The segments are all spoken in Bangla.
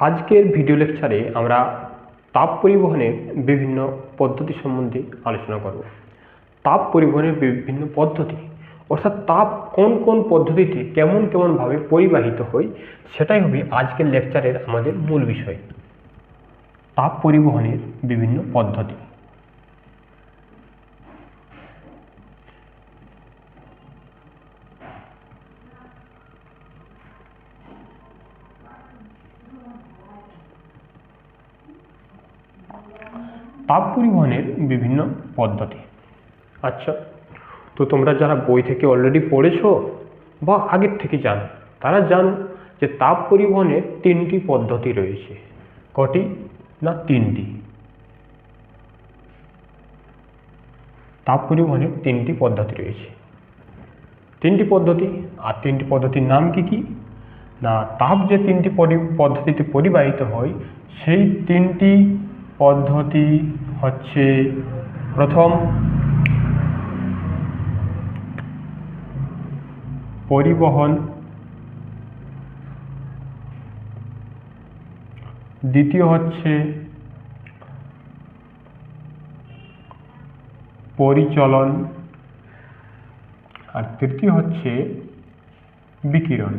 আজকের ভিডিও লেকচারে আমরা তাপ পরিবহনের বিভিন্ন পদ্ধতি সম্বন্ধে আলোচনা করব। তাপ পরিবহনের বিভিন্ন পদ্ধতি, অর্থাৎ তাপ কোন কোন পদ্ধতিতে কেমন কেমনভাবে পরিবাহিত হয়, সেটাই হবে আজকের লেকচারের আমাদের মূল বিষয়। তাপ পরিবহনের বিভিন্ন পদ্ধতি। তাপ পরিবহনের বিভিন্ন পদ্ধতি। আচ্ছা তো তোমরা যারা বই থেকে অলরেডি পড়েছো বা আগের থেকে জানো, তারা জানো যে তাপ পরিবহনের তিনটি পদ্ধতি রয়েছে। কটি না তিনটি? তাপ পরিবহনের তিনটি পদ্ধতি রয়েছে। তিনটি পদ্ধতি, আর তিনটি পদ্ধতির নাম কি কি? না, তাপ যে তিনটি পদ্ধতিতে পরিবাহিত হয়, সেই তিনটি পদ্ধতি হচ্ছে প্রথম পরিবহন দ্বিতীয় হচ্ছে পরিচলন আর তৃতীয় হচ্ছে বিকিরণ।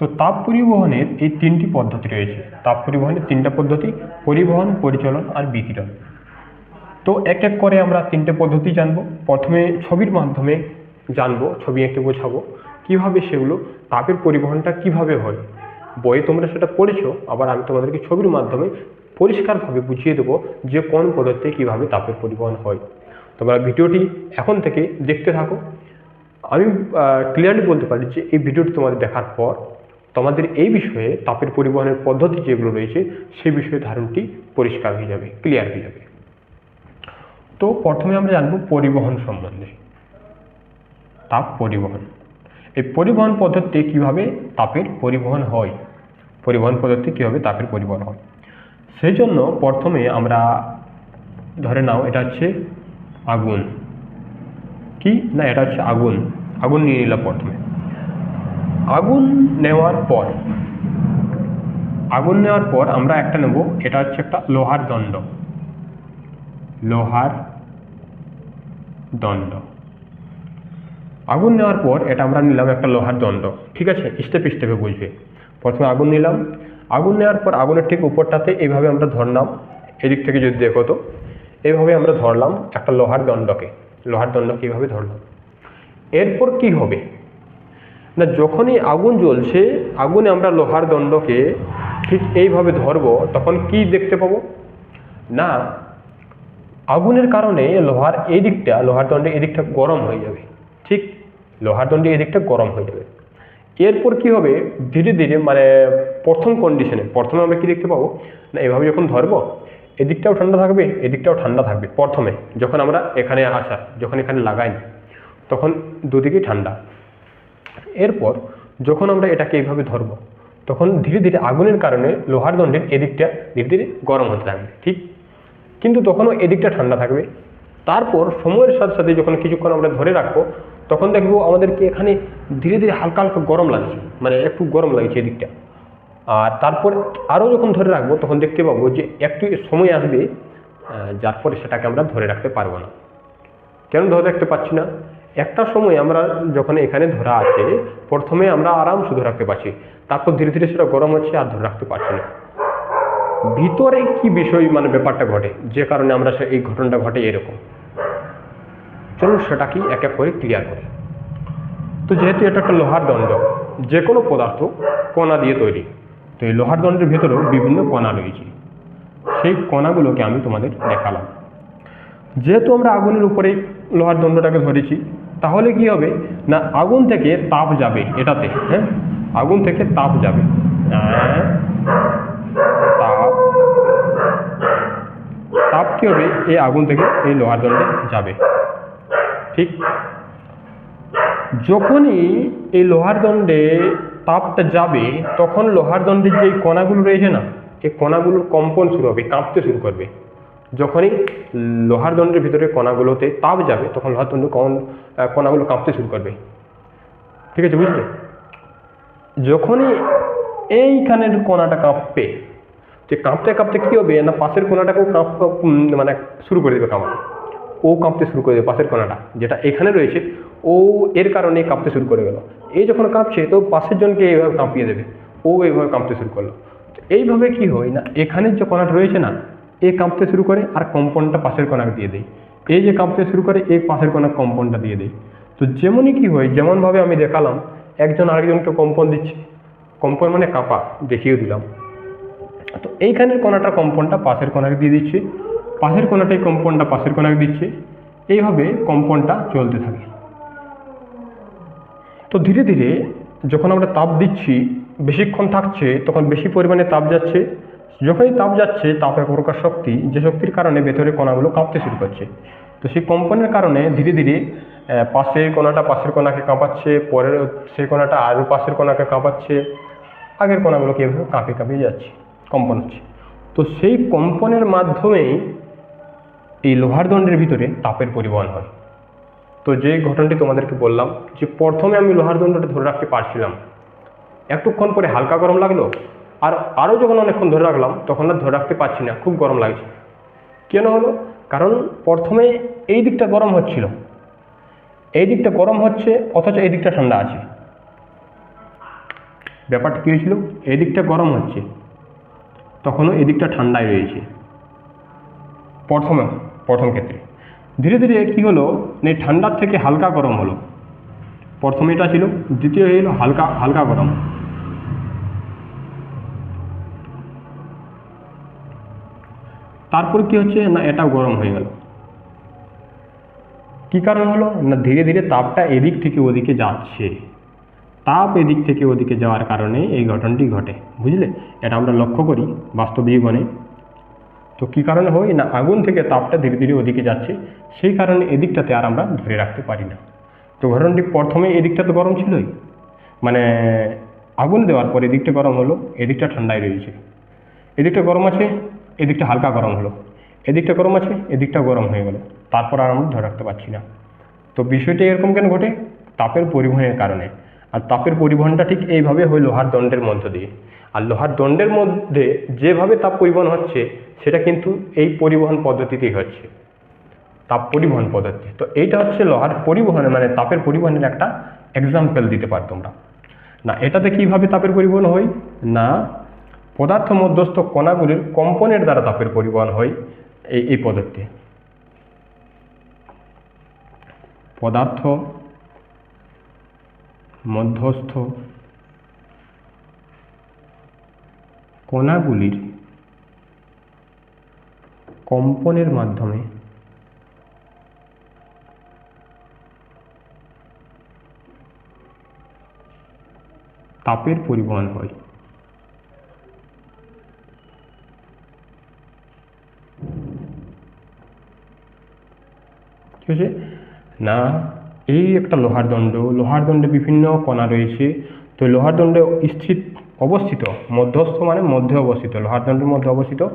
তো তাপ পরিবহনের এই তিনটি পদ্ধতি রয়েছে। তাপ পরিবহনের তিনটা পদ্ধতি, পরিবহন, পরিচালন আর বিকিরণ। তো এক এক করে আমরা তিনটে পদ্ধতি জানব। প্রথমে ছবির মাধ্যমে জানব, ছবি এঁকে বোঝাবো। কীভাবে সেগুলো তাপের পরিবহনটা কীভাবে হয়? বইয়ে তোমরা সেটা পড়েছো, আবার আমি তোমাদেরকে ছবির মাধ্যমে পরিষ্কারভাবে বুঝিয়ে দেবো যে কোন পদ্ধতিতে কীভাবে তাপের পরিবহন হয়। তোমরা ভিডিওটি এখন থেকে দেখতে থাকো। আমি ক্লিয়ারলি বলতে পারি যে এই ভিডিওটি তোমাদের দেখার পর তোমাদের এই বিষয়ে তাপের পরিবহনের পদ্ধতি যেগুলো রয়েছে, সেই বিষয়ে ধারণটি পরিষ্কার হয়ে যাবে ক্লিয়ার হয়ে যাবে। তো প্রথমে আমরা জানব পরিবহন সম্বন্ধে। তাপ পরিবহন। এই পরিবহন পদ্ধতিতে কীভাবে তাপের পরিবহন হয়? পরিবহন পদ্ধতি কীভাবে তাপের পরিবহন হয়? সেই জন্য প্রথমে আমরা ধরে নাও, এটা হচ্ছে আগুন। কি? না, এটা হচ্ছে আগুন। আগুন নিয়ে নিলাম প্রথমে। আগুন নেওয়ার পর, আগুন নেওয়ার পর আমরা একটা নেব, এটা হচ্ছে একটা লোহার দণ্ড। লোহার দণ্ড। আগুন নেওয়ার পর এটা আমরা নিলাম একটা লোহার দণ্ড, ঠিক আছে? স্টেপ স্টেপে বুঝবে। প্রথমে আগুন নিলাম। আগুন নেওয়ার পর আগুনের ঠিক উপরটাতে এইভাবে আমরা ধরলাম, এদিক থেকে যদি দেখো তো এইভাবে আমরা ধরলাম একটা লোহার দণ্ডকে। লোহার দণ্ডকে এইভাবে ধরলাম? এরপর কি হবে? না, যখনই আগুন জ্বলছে, আগুনে আমরা লোহার দণ্ডকে ঠিক এইভাবে ধরবো, তখন কি দেখতে পাবো? না, আগুনের কারণে লোহার এই দিকটা, লোহার দণ্ডে এই দিকটা গরম হয়ে যাবে। ঠিক লোহার দণ্ডে এই দিকটা গরম হয়ে যাবে। এরপর কি হবে? ধীরে ধীরে মানে প্রথম কন্ডিশনে প্রথমে আমরা কি দেখতে পাবো? না, এভাবে যখন ধরবো, এদিকটাও ঠান্ডা থাকবে, এদিকটাও ঠান্ডা থাকবে। প্রথমে, যখন আমরা এখানে আসা, যখন এখানে লাগাই তখন দুদিকেই ঠান্ডা। এরপর যখন আমরা এটাকে এইভাবে ধরবো, তখন ধীরে ধীরে আগুনের কারণে লোহার দণ্ডের এদিকটা ধীরে ধীরে গরম হতে থাকবে, ঠিক? কিন্তু তখনও এদিকটা ঠান্ডা থাকবে। তারপর সময়ের সাথে সাথে যখন কিছুক্ষণ আমরা ধরে রাখব, তখন দেখব আমাদেরকে এখানে ধীরে ধীরে হালকা হালকা গরম লাগছে মানে একটু গরম লাগছে এদিকটা। আর তারপর আরও যখন ধরে রাখব, তখন দেখতে পাবো যে একটু সময় আসবে যার পরে সেটাকে আমরা ধরে রাখতে পারব না। কেন ধরে রাখতে পারছি না? একটা সময় আমরা যখন এখানে ধরা আছে, প্রথমে আমরা আরামসে ধরে রাখতে পারছি, তারপর ধীরে ধীরে সেটা গরম হচ্ছে আর ধরে রাখতে পারছি না। ভিতরে কি বিষয় মানে ব্যাপারটা ঘটে? যে কারণে আমরা এই ঘটনাটা ঘটে এরকম। চলুন সেটাকেই এক এক করে। ক্লিয়ার করি তো যেহেতু এটা একটা লোহার দণ্ড, যে কোনো পদার্থ কণা দিয়ে তৈরি। তো এই লোহার দণ্ডের ভেতরেও বিভিন্ন কণা রয়েছে। সেই কণাগুলোকে আমি তোমাদের দেখালাম। যেহেতু আমরা আগুনের উপরেই লোহার দণ্ডটাকে ধরেছি তাহলে কি হবে? না, আগুন থেকে তাপ যাবে এটাতে হ্যাঁ? আগুন থেকে তাপ যাবে। তাপ তাপ কি হবে? এই আগুন থেকে এই লোহার দণ্ডে যাবে। ঠিক? যখনই এই লোহার দণ্ডে তাপটা যাবে, তখন লোহার দণ্ডের যে কণাগুলো রয়েছে না, এই কণাগুলোর কম্পন শুরু হবে, কাঁপতে শুরু করবে। যখনই লোহার দণ্ডের ভিতরে কণাগুলোতে তাপ যাবে, তখন লোহার দণ্ড কণ- কণাগুলো কাঁপতে শুরু করবে। ঠিক আছে, বুঝলে? যখনই এইখানের কণাটা কাঁপবে, যে কাঁপতে কাঁপতে কী হবে? না, পাশের কোনাটাকেও কাঁপ মানে শুরু করে দেবে কাঁপা ও কাঁপতে শুরু করে দেবে পাশের কোনাটা যেটা এখানে রয়েছে, ও এর কারণে কাঁপতে শুরু করে গেল। এই যখন কাঁপছে, তো পাশের জনকে এইভাবে কাঁপিয়ে দেবে। ও এইভাবে কাঁপতে শুরু করল। এইভাবে কি হয় না এখানের যে কোনাটা রয়েছে না এ কাঁপতে শুরু করে আর কম্পনটা পাশের কোনাকে দিয়ে দেয় এই যে কাঁপতে শুরু করে, এই পাশের কোনা কম্পনটা দিয়ে দেয় তো যেমনই কি হয়, যেমনভাবে আমি দেখালাম, একজন আরেকজনকে কম্পন দিচ্ছে। কম্পন মানে কাঁপা, দেখিয়ে দিলাম। তো এইখানের কোনাটা কম্পনটা পাশের কোনাকে দিয়ে দিচ্ছে। পাশের কোনাটাই কম্পনটা পাশের কোনাকে দিচ্ছে। এইভাবে কম্পনটা চলতে থাকে। তো ধীরে ধীরে যখন আমরা তাপ দিচ্ছি, বেশিক্ষণ থাকছে, তখন বেশি পরিমাণে তাপ যাচ্ছে। যখনই তাপ যাচ্ছে তাপ প্রকার শক্তি যে শক্তির কারণে ভেতরে কণাগুলো কাঁপতে শুরু করছে। তো সেই কম্পনের কারণে ধীরে ধীরে পাশের কোনাটা পাশের কোনাকে কাঁপাচ্ছে, পরের সেই কোনাটা আরও পাশের কোনাকে কাঁপাচ্ছে, আগের কোনাগুলোকে এভাবে কাঁপে কাঁপিয়ে যাচ্ছে, কম্পন হচ্ছে। তো সেই কম্পনের মাধ্যমেই এই লোহার দণ্ডের ভিতরে তাপের পরিবহন হয়। তো যে ঘটনাটি তোমাদেরকে বললাম, যে প্রথমে আমি লোহার দণ্ডটা ধরে রাখতে পারছিলাম, একটুক্ষণ পরে হালকা গরম লাগল আর আরও যখন অনেকক্ষণ ধরে রাখলাম, তখন আর ধরে রাখতে পারছি না, খুব গরম লাগছে। কেন হলো? কারণ প্রথমে এই দিকটা গরম হচ্ছিল। এই দিকটা গরম হচ্ছে, অথচ এই দিকটা ঠান্ডা আছে। ব্যাপারটা কী হয়েছিল? এই দিকটা গরম হচ্ছে, তখনও এই দিকটা ঠান্ডায় রয়েছে। প্রথমে, প্রথম ক্ষেত্রে। ধীরে ধীরে কী হলো? এই ঠান্ডার থেকে হালকা গরম হলো। প্রথমে এটা ছিল, দ্বিতীয় হলো হালকা হালকা গরম। তারপর কি হচ্ছে? না, এটাও গরম হয়ে গেল। কি কারণ হলো? না, ধীরে ধীরে তাপটা এদিক থেকে ওদিকে যাচ্ছে। তাপ এদিক থেকে ওদিকে যাওয়ার কারণে এই ঘটনাটি ঘটে। বুঝলে? এটা আমরা লক্ষ্য করি বাস্তব জীবনে। তো কী কারণে হয়? না, আগুন থেকে তাপটা ধীরে ধীরে ওদিকে যাচ্ছে। সেই কারণে এদিকটাতে আর আমরা ধরে রাখতে পারি না। তো ঘটনাটি প্রথমে এদিকটা তো গরম ছিলই। মানে আগুন দেওয়ার পর এদিকটা গরম হলো, এদিকটা ঠান্ডায় রয়েছে। এদিকটা গরম আছে এদিকটা হালকা গরম হলো। এদিকটা গরম আছে এদিকটা গরম হয়ে গেল। তারপর আর আমরা ধরে রাখতে পারছি না। তো বিষয়টা এরকম কেন ঘটে? তাপের পরিবহনের কারণে। আর তাপের পরিবহনটা ঠিক এইভাবে হয় লোহার দণ্ডের মধ্য দিয়ে। আর লোহার দণ্ডের মধ্যে যেভাবে তাপ পরিবহন হচ্ছে, সেটা কিন্তু এই পরিবহন পদ্ধতিতেই হচ্ছে। তাপ পরিবহন পদ্ধতি। তো এইটা হচ্ছে লোহার পরিবহনের মানে তাপের পরিবহনের একটা এক্সাম্পল দিতে পার তোমরা। না, এটাতে কীভাবে তাপের পরিবহন হয়? না পদার্থ মধ্যস্থ কণাগুলির কম্পনের দ্বারা তাপের পরিবহন হয় এই এই পদ্ধতি। পদার্থ মধ্যস্থ কণাগুলির কম্পনের মাধ্যমে তাপের পরিবহন হয়। ঠিক আছে? না, এই একটা লোহার দণ্ড। লোহার দণ্ডে বিভিন্ন কণা রয়েছে। তো লোহার দণ্ডে স্থিত অবস্থিত, মধ্যস্থ মানে মধ্যে অবস্থিত। লোহার দণ্ডের মধ্যে অবস্থিত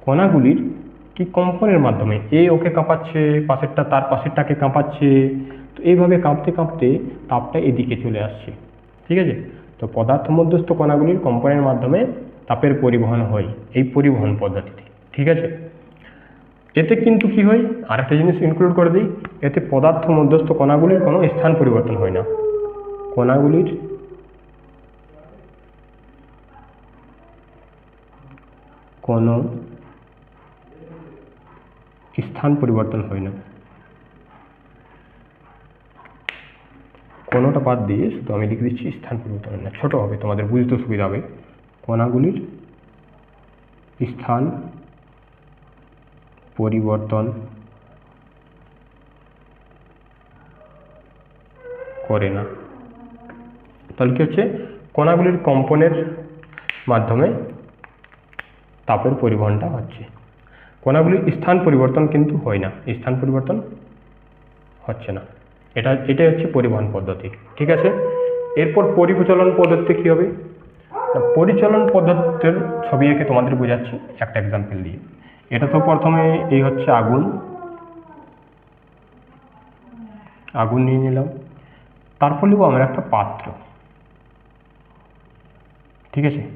কণাগুলির কি কম্পনের মাধ্যমে? এ ওকে কাঁপাচ্ছে, পাশেরটা তার পাশেরটাকে কাঁপাচ্ছে। তো এইভাবে কাঁপতে কাঁপতে তাপটা এদিকে চলে আসছে। ঠিক আছে? তো পদার্থ মধ্যস্থ কণাগুলির কম্পনের মাধ্যমে তাপের পরিবহন হয়, এই পরিবহন পদ্ধতিতে। ঠিক আছে? এতে কিন্তু কি হয়? আরেকটা জিনিস ইনক্লুড করে দিই, এতে পদার্থ মধ্যস্থ কণাগুলির কোনো স্থান পরিবর্তন হয় না। কণাগুলির কোনো স্থান পরিবর্তন হয় না। কোনোটা বাদ দিয়ে শুধু আমি লিখে দিচ্ছি স্থান পরিবর্তন হয় না। ছোটো হবে, তোমাদের বুঝতে সুবিধা হবে। কণাগুলির স্থান পরিবর্তন করে না। তাহলে কি হচ্ছে? কণাগুলির কম্পনের মাধ্যমে তাপের পরিবহনটা হচ্ছে। কণাগুলির স্থান পরিবর্তন কিন্তু হয় না, স্থান পরিবর্তন হচ্ছে না। এটা, এটাই হচ্ছে পরিবহন পদ্ধতি, ঠিক আছে? এরপর পরিচলন পদ্ধতি কী হবে? পরিচালন পদ্ধতির ছবি এঁকে তোমাদের বোঝাচ্ছি, একটা এক্সাম্পল দিয়ে। এটা তো প্রথমে এই হচ্ছে আগুন। আগুন নিয়ে নিলাম। তারপর নেব আমরা একটা পাত্র। ঠিক আছে?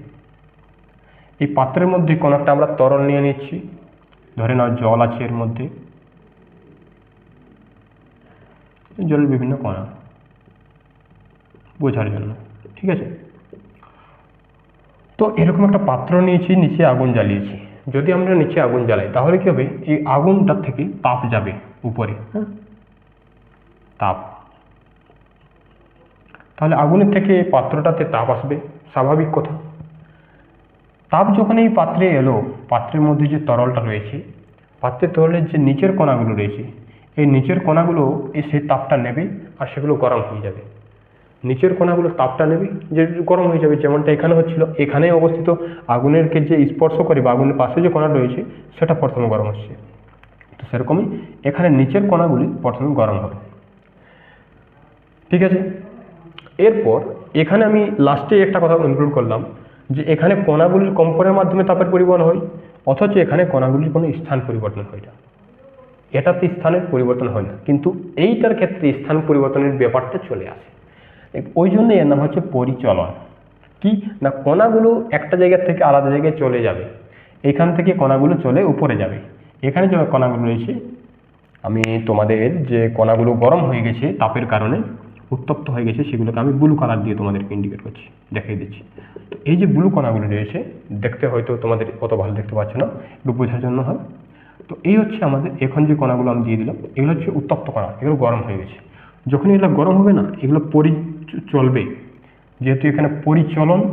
এই পাত্রের মধ্যে কোনো একটা আমরা তরল নিয়ে নিচ্ছি। ধরে নাও জল আছে এর মধ্যে। জলের বিভিন্ন কণা। বোঝার জন্য। ঠিক আছে? তো এরকম একটা পাত্র নিয়েছি, নিচে আগুন জ্বালিয়েছি। যদি আমরা নিচে আগুন জ্বালাই, তাহলে কি হবে? এই আগুনটার থেকে তাপ যাবে উপরে। হ্যাঁ? তাপ। তাহলে আগুনের থেকে পাত্রটাতে তাপ আসবে। স্বাভাবিক কথা। তাপ যখন এই পাত্রে এলো, পাত্রের মধ্যে যে তরলটা রয়েছে, পাত্রের তরলের যে নিচের কণাগুলো রয়েছে, এই নিচের কণাগুলো এই সেই তাপটা নেবে আর সেগুলো গরম হয়ে যাবে। নিচের কণাগুলো তাপটা নেবে, যে গরম হয়ে যাবে, যেমনটা এখানে হচ্ছিল। এখানে অবস্থিত আগুনেরকে যে স্পর্শ করে বা আগুনের পাশে যে কণা রয়েছে, সেটা প্রথমে গরম হচ্ছে। তো সেরকমই এখানে নিচের কণাগুলি প্রথমে গরম হবে। ঠিক আছে? এরপর এখানে আমি লাস্টে একটা কথা ইনক্লুড করলাম, যে এখানে কণাগুলির কম্পনের মাধ্যমে তাপের পরিবহন হয়, অথচ এখানে কণাগুলির কোনো স্থান পরিবর্তন হয় না। এটাতে স্থানের পরিবর্তন হয় না, কিন্তু এইটার ক্ষেত্রে স্থান পরিবর্তনের ব্যাপারটা চলে আসে। ওই জন্য এর নাম হচ্ছে পরিচলন। কি? না, কণাগুলো একটা জায়গা থেকে আলাদা জায়গায় চলে যাবে। এখান থেকে কণাগুলো চলে উপরে যাবে। এখানে যে কণাগুলো রয়েছে, আমি তোমাদের যে কণাগুলো গরম হয়ে গেছে তাপের কারণে উত্তপ্ত হয়ে গেছে, সেগুলোকে আমি ব্লু কালার দিয়ে তোমাদেরকে ইন্ডিকেট করছি, দেখিয়ে দিচ্ছি। তো এই যে ব্লু কণাগুলো রয়েছে, দেখতে হয়তো তোমাদের অত ভালো দেখতে পাচ্ছ না, একটু বোঝার জন্য হয়। তো এই হচ্ছে আমাদের, এখন যে কণাগুলো আমি দিয়ে দিলাম, এগুলো হচ্ছে উত্তপ্ত কণা, এগুলো গরম হয়ে গেছে। যখন এগুলো গরম হবে না, এগুলো পরি চলবে। যেহেতু এখানে পরিচলন,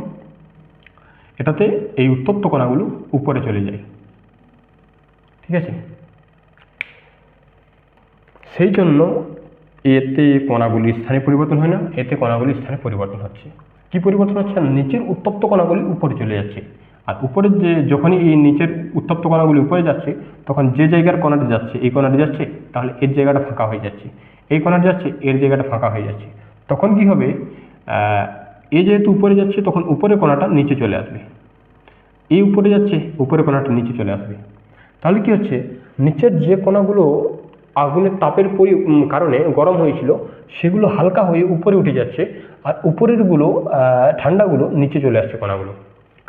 এটাতে এই উত্তপ্ত কণাগুলো উপরে চলে যায়। ঠিক আছে? সেই জন্য এতে কণাগুলির স্থানে পরিবর্তন হয় না, এতে কণাগুলির স্থানে পরিবর্তন হচ্ছে। কি পরিবর্তন হচ্ছে? নিচের উত্তপ্ত কণাগুলি উপরে চলে যাচ্ছে। আর উপরের যে, যখনই এই নিচের উত্তপ্ত কণাগুলি উপরে যাচ্ছে, তখন যে জায়গার কণাটি যাচ্ছে, এই কণাটি যাচ্ছে, তাহলে এর জায়গাটা ফাঁকা হয়ে যাচ্ছে। এই কণাটি যাচ্ছে, এর জায়গাটা ফাঁকা হয়ে যাচ্ছে। তখন কি হবে? এ যেহেতু উপরে যাচ্ছে, তখন উপরে কণাটা নিচে চলে আসবে। এই উপরে যাচ্ছে উপরে কণাটা নিচে চলে আসবে। তাহলে কি হচ্ছে? নিচের যে কণাগুলো আগুনের তাপের পরি কারণে গরম হয়েছিল, সেগুলো হালকা হয়ে উপরে উঠে যাচ্ছে, আর উপরেরগুলো ঠান্ডাগুলো নিচে চলে আসছে কণাগুলো।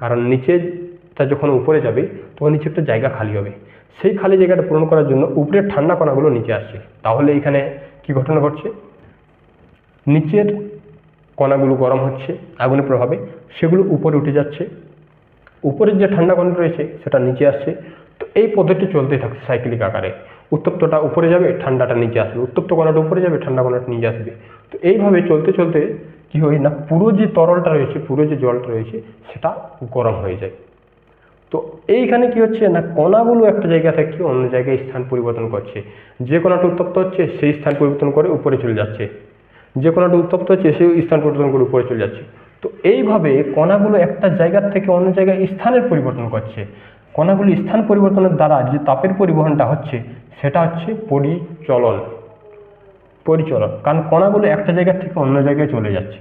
কারণ নিচেটা যখন উপরে যাবে, তখন নিচে একটা জায়গা খালি হবে। সেই খালি জায়গাটা পূরণ করার জন্য উপরের ঠান্ডা কণাগুলো নিচে আসছে। তাহলে এখানে কি ঘটনা ঘটছে? নিচের কণাগুলো গরম হচ্ছে আগুনের প্রভাবে, সেগুলো উপরে উঠে যাচ্ছে। উপরের যে ঠান্ডা কণা রয়েছে, সেটা নিচে আসছে। তো এই পদ্ধতি চলতেই থাকছে সাইক্লিক আকারে। উত্তপ্তটা উপরে যাবে, ঠান্ডাটা নিচে আসবে। উত্তপ্ত কণাটা উপরে যাবে, ঠান্ডা কণাটা নিচে আসবে। তো এইভাবে চলতে চলতে কি হয় না, পুরো যে তরলটা রয়েছে, পুরো যে জলটা রয়েছে, সেটা গরম হয়ে যায়। তো এইখানে কি হচ্ছে না, কণাগুলো একটা জায়গা থেকে অন্য জায়গায় স্থান পরিবর্তন করছে। যে কণাটা উত্তপ্ত হচ্ছে, সেই স্থান পরিবর্তন করে উপরে চলে যাচ্ছে। যে কণাটা উত্তপ্ত হচ্ছে, সেই স্থান পরিবর্তন করে উপরে চলে যাচ্ছে। তো এইভাবে কণাগুলো একটা জায়গার থেকে অন্য জায়গায় স্থানের পরিবর্তন করছে। কণাগুলি স্থান পরিবর্তনের দ্বারা যে তাপের পরিবহনটা হচ্ছে, সেটা হচ্ছে পরিচলন। পরিচলন। কারণ কণাগুলো একটা জায়গা থেকে অন্য জায়গায় চলে যাচ্ছে।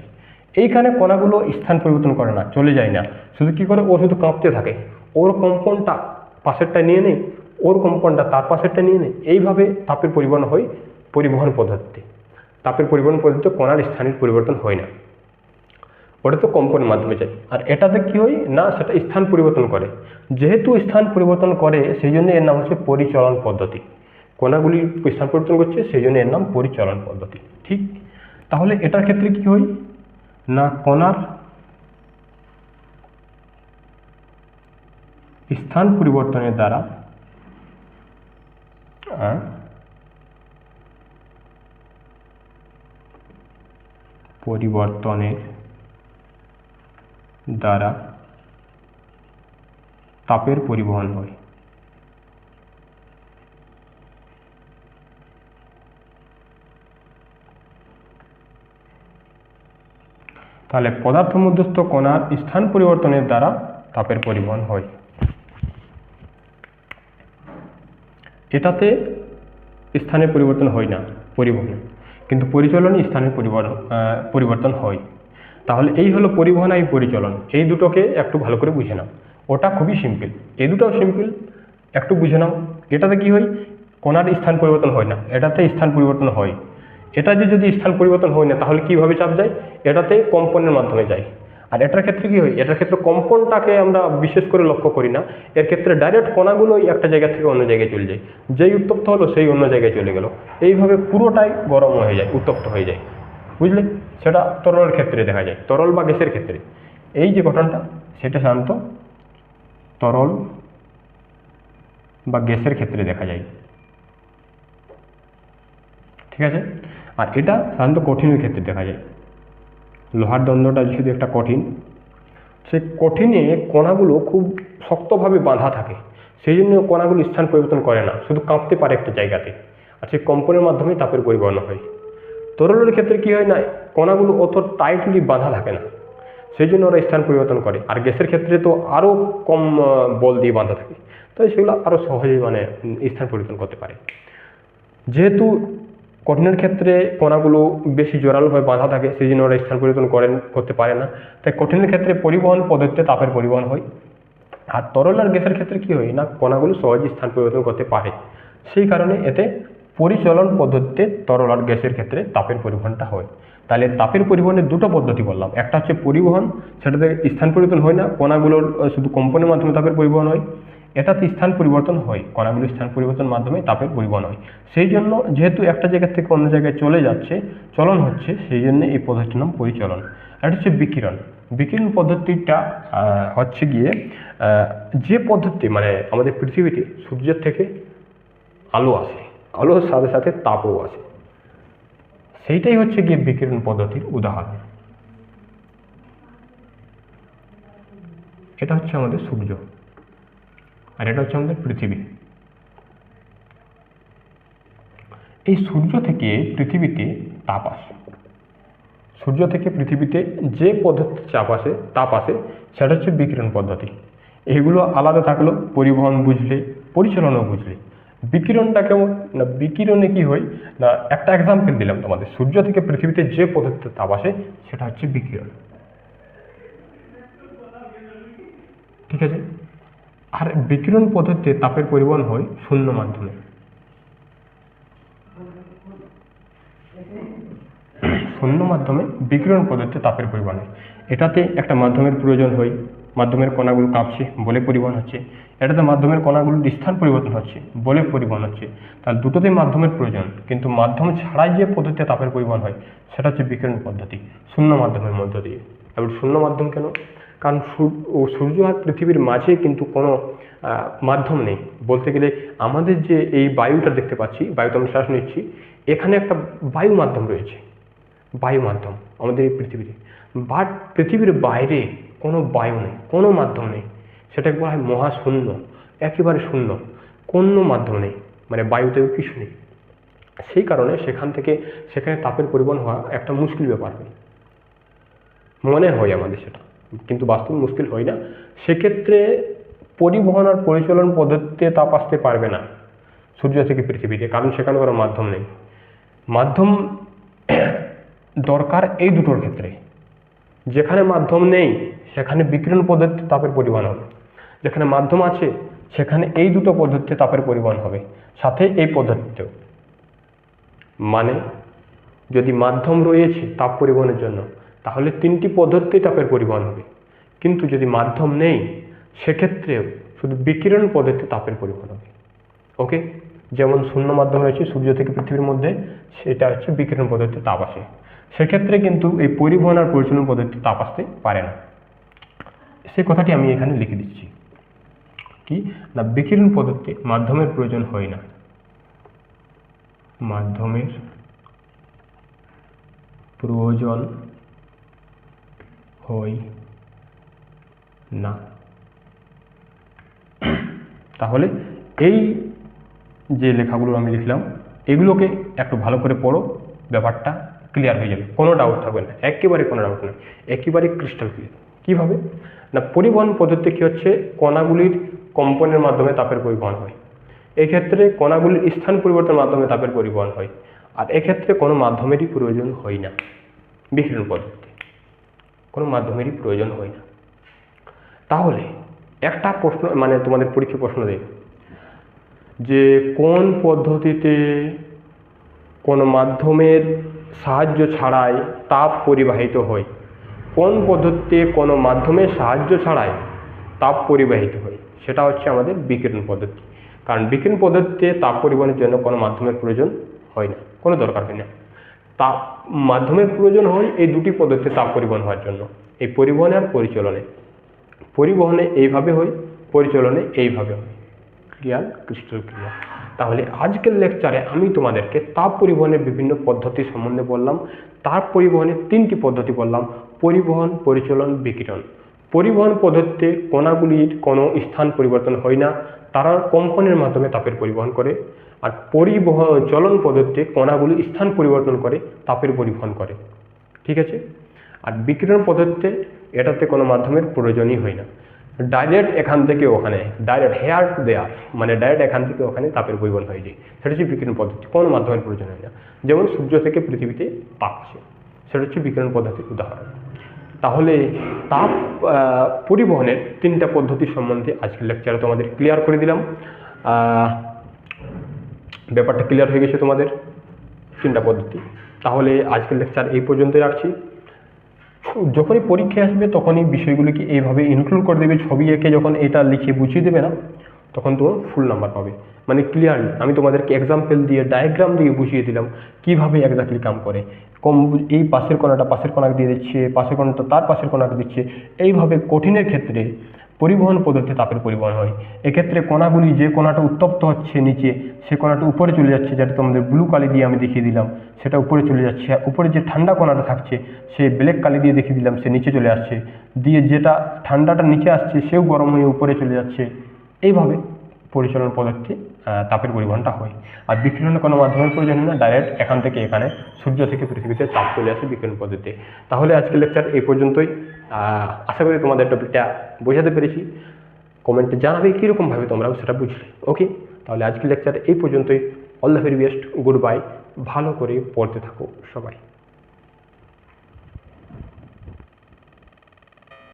এইখানে কণাগুলো স্থান পরিবর্তন করে না, চলে যায় না। শুধু কি করে? ও শুধু কাঁপতে থাকে। ওর কম্পনটা পাশেরটা নিয়ে নেই ওর কম্পনটা তার পাশেরটা নিয়ে নেই এইভাবে তাপের পরিবহন হয় পরিবহন পদ্ধতি তাপের পরিবহন পদ্ধতিতে কণার স্থানের পরিবর্তন হয় না। ওটা তো কম্পনের মাধ্যমে যায়। আর এটাতে কি হয়? না, সেটা স্থান পরিবর্তন করে। যেহেতু স্থান পরিবর্তন করে সেই জন্য এর নাম হচ্ছে পরিচলন পদ্ধতি। কণাগুলি স্থান পরিবর্তন করছে সেই জন্য এর নাম পরিচলন পদ্ধতি। ঠিক? তাহলে এটার ক্ষেত্রে কি হয়? না কণার স্থান পরিবর্তনের দ্বারা পরিবর্তনের দ্বারা তাপের পরিবহন হয়। তাহলে পদার্থ মধ্যস্থ কণার স্থান পরিবর্তনের দ্বারা তাপের পরিবহন হয়। এটাতে স্থানের পরিবর্তন হয় না, পরিবহনে। কিন্তু পরিচলন স্থানের পরিবর্তন হয়। তাহলে এই হলো পরিবহন আর পরিচলন। এই দুটোকে একটু ভালো করে বুঝে নাও। ওটা খুবই সিম্পল এই দুটোও সিম্পল একটু বুঝে নাও। এটাতে কী হয়? কোনার স্থান পরিবর্তন হয় না। এটাতে স্থান পরিবর্তন হয়। এটা যে যদি স্থান পরিবর্তন হয় না, তাহলে কীভাবে চাপ যায়? এটাতে কম্পনের মাধ্যমে যায়। আর এটার ক্ষেত্রে কি হয়? এটার ক্ষেত্রে কম্পনটাকে আমরা বিশেষ করে লক্ষ্য করি না। এর ক্ষেত্রে ডাইরেক্ট কণাগুলোই একটা জায়গা থেকে অন্য জায়গায় চলে যায়। যেই উত্তপ্ত হলো সেই অন্য জায়গায় চলে গেল। এইভাবে পুরোটাই গরম হয়ে যায়, উত্তপ্ত হয়ে যায়। বুঝলে? সেটা তরলের ক্ষেত্রে দেখা যায়, তরল বা গ্যাসের ক্ষেত্রে। এই যে ঘটনাটা সেটা সাধারণত তরল বা গ্যাসের ক্ষেত্রে দেখা যায়। ঠিক আছে? আর এটা সাধারণত কঠিনের ক্ষেত্রে দেখা যায়। লোহার দ্বন্দ্বটা যেহেতু একটা কঠিন, সেই কঠিনে কণাগুলো খুব শক্তভাবে বাঁধা থাকে। সেই জন্য কণাগুলো স্থান পরিবর্তন করে না, শুধু কাঁপতে পারে একটা জায়গাতে। আর সেই কম্পনের মাধ্যমে তাপের পরিবহন হয়। তরলের ক্ষেত্রে কি হয় না, কণাগুলো অত টাইটলি বাঁধা থাকে না। সেই জন্য ওরা স্থান পরিবর্তন করে। আর গ্যাসের ক্ষেত্রে তো আরও কম বল দিয়ে বাঁধা থাকে। তাই সেগুলো আরও সহজেই মানে স্থান পরিবর্তন করতে পারে। যেহেতু কঠিনের ক্ষেত্রে কণাগুলো বেশি জোরালোভাবে বাঁধা থাকে, সেই জন্য ওরা স্থান পরিবর্তন করেন, করতে পারে না। তাই কঠিনের ক্ষেত্রে পরিবহন পদ্ধতিতে তাপের পরিবহন হয়। আর তরল আর গ্যাসের ক্ষেত্রে কি হয় না, কণাগুলো সহজে স্থান পরিবর্তন করতে পারে। সেই কারণে এতে পরিচলন পদ্ধতিতে তরল আর গ্যাসের ক্ষেত্রে তাপের পরিবহনটা হয়। তাহলে তাপের পরিবহনের দুটো পদ্ধতি বললাম। একটা হচ্ছে পরিবহন, সেটাতে স্থান পরিবর্তন হয় না, কণাগুলোর শুধু কম্পনের মাধ্যমে তাপের পরিবহন হয়। এটাতে স্থান পরিবর্তন হয় কণাগুলির স্থান পরিবর্তনের মাধ্যমে তাপের পরিবহন হয়। সেই জন্য যেহেতু একটা জায়গা থেকে অন্য জায়গায় চলে যাচ্ছে, চলন হচ্ছে, সেই জন্য এই পদ্ধতির নাম পরিচলন। আর হচ্ছে বিকিরণ। বিকিরণ পদ্ধতিটা হচ্ছে গিয়ে যে পদ্ধতি মানে আমাদের পৃথিবীতে সূর্যের থেকে আলো আসে, আলোর সাথে সাথে তাপও আসে। সেইটাই হচ্ছে গিয়ে বিকিরণ পদ্ধতির উদাহরণ। এটা হচ্ছে আমাদের সূর্য। আর এটা হচ্ছে আমাদের পৃথিবী। এই সূর্য থেকে পৃথিবীতে তাপ আসে। সূর্য থেকে পৃথিবীতে যে পদ্ধতি চাপ আসে, তাপ আসে, সেটা হচ্ছে বিকিরণ পদ্ধতি। এগুলো আলাদা থাকল পরিবহন বুঝলে, পরিচালনাও বুঝলে। বিকিরণটা কেমন? না, বিকিরণে কি হয়? না, একটা এক্সাম্পল দিলাম তোমাদের। সূর্য থেকে পৃথিবীতে যে পদ্ধতিতে তাপ আসে, সেটা হচ্ছে বিকিরণ। ঠিক আছে? আর বিকিরণ পদ্ধতিতে তাপের পরিবহন হয় শূন্য মাধ্যমে। শূন্য মাধ্যমে বিকিরণ পদ্ধতিতে তাপের পরিবহন হয়। এটাতে একটা মাধ্যমের প্রয়োজন হয়, মাধ্যমের কণাগুলো কাঁপছে, বলে পরিবহন হচ্ছে। এটাতে মাধ্যমের কণাগুলোর স্থান পরিবর্তন হচ্ছে, বলে পরিবহন হচ্ছে। তার দুটোতেই মাধ্যমের প্রয়োজন, কিন্তু মাধ্যম ছাড়াই যে পদ্ধতিতে তাপের পরিবহন হয়, সেটা হচ্ছে বিকিরণ পদ্ধতি, শূন্য মাধ্যমের মধ্য দিয়ে। এবার শূন্য মাধ্যম কেন? কারণ সূর্য আর পৃথিবীর মাঝে কিন্তু কোনো মাধ্যম নেই। বলতে গেলে আমাদের যে এই বায়ুটা দেখতে পাচ্ছি, বায়ুতে আমরা শ্বাস নিচ্ছি, এখানে একটা বায়ু মাধ্যম রয়েছে। বায়ু মাধ্যম আমাদের এই পৃথিবীতে। বাট পৃথিবীর বাইরে কোনো বায়ু নেই, কোনো মাধ্যম নেই। সেটাকে বলা হয় মহাশূন্য, একেবারে শূন্য, কোনো মাধ্যম নেই। মানে বায়ুতেও কিছু নেই। সেই কারণে সেখান থেকে, সেখানে তাপের পরিবহন হওয়া একটা মুশকিল ব্যাপার। মনে হয় আমাদের সেটা। কিন্তু বাস্তব মুশকিল হয় না। সেক্ষেত্রে পরিবহন আর পরিচালন পদ্ধতিতে তাপ আসতে পারবে না সূর্য থেকে পৃথিবীতে, কারণ সেখানে কোনো মাধ্যম নেই। মাধ্যম দরকার এই দুটোর ক্ষেত্রে। যেখানে মাধ্যম নেই, সেখানে বিকিরণ পদ্ধতিতে তাপের পরিবহন হবে। যেখানে মাধ্যম আছে, সেখানে এই দুটো পদ্ধতিতে তাপের পরিবহন হবে। সাথে এই পদ্ধতিতেও। মানে যদি মাধ্যম রয়েছে তাপ পরিবহনের জন্য তাহলে তিনটি পদ্ধতিতে তাপের পরিবহন হবে। কিন্তু যদি মাধ্যম নেই, সেক্ষেত্রেও শুধু বিকিরণ পদ্ধতিতে তাপের পরিবহন হবে। ওকে? যেমন শূন্য মাধ্যম রয়েছে সূর্য থেকে পৃথিবীর মধ্যে, সেটা হচ্ছে বিকিরণ পদ্ধতিতে তাপ আসে। সেক্ষেত্রে কিন্তু এই পরিবহন আর পরিচালন পদ্ধতিতে তাপ আসতে পারে না। সেই কথাটি আমি এখানে লিখে দিচ্ছি। কি? না, বিকিরণ পদ্ধতি মাধ্যমের প্রয়োজন হয় না। মাধ্যমের প্রয়োজন হয় না। তাহলে এই যে লেখাগুলো আমি লিখলাম, এগুলোকে একটু ভালো করে পড়ো, ব্যাপারটা ক্লিয়ার হয়ে যাবে। কোনো ডাউট থাকবে না। একেবারে কোনো ডাউট নেই একেবারে ক্রিস্টাল ক্লিয়ার কীভাবে? না, পরিবহন পদ্ধতি কী হচ্ছে? কণাগুলির কম্পনের মাধ্যমে তাপের পরিবহন হয়। এক্ষেত্রে কণাগুলির স্থান পরিবর্তনের মাধ্যমে তাপের পরিবহন হয়। আর এক্ষেত্রে কোনো মাধ্যমেরই প্রয়োজন হয় না। বিকিরণ পদ্ধতি। কোনো মাধ্যমেরই প্রয়োজন হয় না। তাহলে একটা প্রশ্ন মানে তোমাদের পরীক্ষা প্রশ্ন দেয় যে কোন পদ্ধতিতে কোনো মাধ্যমের সাহায্য ছাড়াই তাপ পরিবাহিত হয়? কোন পদ্ধতিতে কোনো মাধ্যমের সাহায্য ছাড়াই তাপ পরিবাহিত হয়? সেটা হচ্ছে আমাদের বিকিরণ পদ্ধতি। কারণ বিকিরণ পদ্ধতিতে তাপ পরিবহনের জন্য কোনো মাধ্যমের প্রয়োজন হয় না। কোনো দরকার হয় না। তাপ মাধ্যমের প্রয়োজন হয় এই দুটি পদ্ধতিতে তাপ পরিবহন হওয়ার জন্য। এই পরিবহনে আর পরিচালনে। পরিবহনে এইভাবে হয়, পরিচালনে এইভাবে হয়। ক্লিয়ার ক্রিস্টাল ক্লিয়ার তাহলে আজকের লেকচারে আমি তোমাদেরকে তাপ পরিবহনের বিভিন্ন পদ্ধতি সম্বন্ধে বললাম তাপ পরিবহনের তিনটি পদ্ধতি বললাম, পরিবহন, পরিচালন, বিকিরণ। পরিবহন পদ্ধতিতে কণাগুলির কোনো স্থান পরিবর্তন হয় না, তারা কম্পনের মাধ্যমে তাপের পরিবহন করে। আর পরিবহন চলন পদ্ধতিতে কণাগুলি স্থান পরিবর্তন করে, তাপের পরিবহন করে। ঠিক আছে? আর বিকিরণ পদ্ধতিতে এটাতে কোনো মাধ্যমের প্রয়োজনই হয় না। ডাইরেক্ট এখান থেকে ওখানে ডাইরেক্ট হেয়ার টু দেয়ার মানে ডাইরেক্ট এখান থেকে ওখানে তাপের পরিবহন হয়ে যায়। সেটা হচ্ছে বিকিরণ পদ্ধতি, কোনো মাধ্যমের প্রয়োজন হয় না। যেমন সূর্য থেকে পৃথিবীতে আসে, সেটা হচ্ছে বিকিরণ পদ্ধতির উদাহরণ। তাহলে তাপ পরিবহনের তিনটা পদ্ধতি সম্বন্ধে আজকের লেকচারে তোমাদের ক্লিয়ার করে দিলাম। ব্যাপারটা ক্লিয়ার হয়ে গেছে তোমাদের? তিনটা পদ্ধতি। তাহলে আজকের লেকচার এই পর্যন্তই রাখছি। যখনই পরীক্ষা আসবে, তখনই বিষয়গুলিকে এইভাবে ইনক্লুড করে দেবে। ছবি এঁকে যখন এটা লিখে বুঝিয়ে দেবে না, তখন তোমার ফুল নাম্বার পাবে। মানে ক্লিয়ারলি আমি তোমাদেরকে এক্সাম্পল দিয়ে ডায়াগ্রাম দিয়ে বুঝিয়ে দিলাম কীভাবে এক্স্যাক্টলি কাম করে। কম এই পাশের কোণাটা পাশের কোণাকে দিয়ে দিচ্ছে, পাশের কোণাটা তার পাশের কোণাকে দিচ্ছে। এইভাবে কঠিনের ক্ষেত্রে পরিবহন পদ্ধতি তাপের পরিবহন হয়। এক্ষেত্রে কণাগুলি যে কণাটা উত্তপ্ত হচ্ছে নিচে, সে কণাটা উপরে চলে যাচ্ছে যেটা তোমাদের ব্লু কালি দিয়ে আমি দেখিয়ে দিলাম। সেটা উপরে চলে যাচ্ছে। আর উপরে যে ঠান্ডা কণাটা থাকছে, সে ব্ল্যাক কালি দিয়ে দেখিয়ে দিলাম, সে নিচে চলে আসছে। দিয়ে যেটা ঠান্ডাটা নিচে আসছে, সেও গরম হয়ে উপরে চলে যাচ্ছে। এইভাবে পরিচালন পদ্ধতি তাপের পরিবহনটা হয়। আর বিকিরণের কোনো মাধ্যমের প্রয়োজন হয় না ডাইরেক্ট এখান থেকে এখানে সূর্য থেকে পৃথিবীতে তাপ চলে আসে বিকিরণ পদ্ধতিতে। তাহলে আজকের লেকচার এই পর্যন্তই। আশা করি তোমাদের টপিকটা বোঝাতে পেরেছি। কমেন্টে জানাবে কীরকমভাবে তোমরাও সেটা বুঝলে। ওকে তাহলে আজকের লেকচার এই পর্যন্তই। All the very best good bye ভালো করে পড়তে থাকো সবাই।